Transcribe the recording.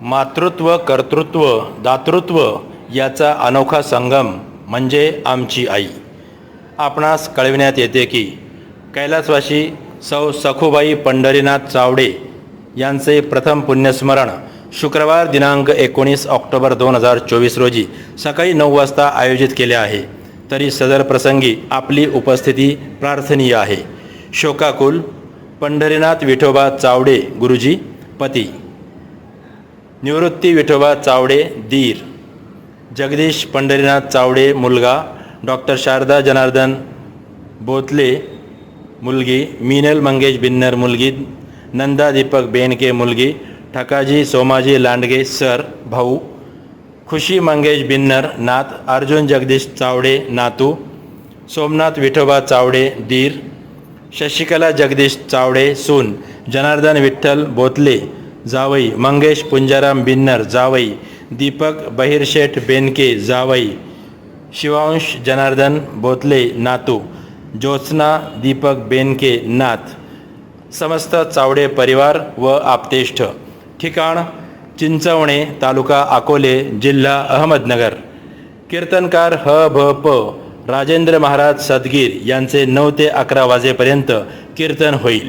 मातृत्व कर्तृत्व दातृत्व याचा अनोखा संगम म्हणजे आमची आई. आपणास कळविण्यात येते की कैलासवासी सौ सखुबाई पंढरीनाथ चावडे यांचे प्रथम पुण्यस्मरण शुक्रवार दिनांक एकोणीस ऑक्टोबर दोन हजार चोवीस रोजी सकाळी नऊ वाजता आयोजित केले आहे. तरी सदर प्रसंगी आपली उपस्थिती प्रार्थनीय आहे. शोकाकुल पंढरीनाथ विठोबा चावडे गुरुजी पती. निवृत्ती विठोबा चावडे दीर. जगदीश पंढरीनाथ चावडे मुलगा. डॉक्टर शारदा जनार्दन बोतले मुलगी. मीनल मंगेश बिन्नर मुलगी. नंदा दीपक बेनके मुलगी. ठकाजी सोमाजी लांडगे सर भाऊ. खुशी मंगेश बिन्नर नात. अर्जुन जगदीश चावडे नातू. सोमनाथ विठोबा चावडे दीर. शशिकला जगदीश चावडे सून. जनार्दन विठ्ठल बोतले. जावई मंगेश पुंजाराम बिन्नर जावई दीपक बहिरशेठ बेनके जावई शिवांश जनार्दन बोतले नातू ज्योत्स्ना दीपक बेनके नाथ समस्त चावडे परिवार व आपतेष्ठ ठिकाण चिंचवणे तालुका अकोले जिल्हा अहमदनगर. कीर्तनकार ह भ प राजेंद्र महाराज सदगीर यांचे नऊ ते अकरा वाजेपर्यंत कीर्तन होईल.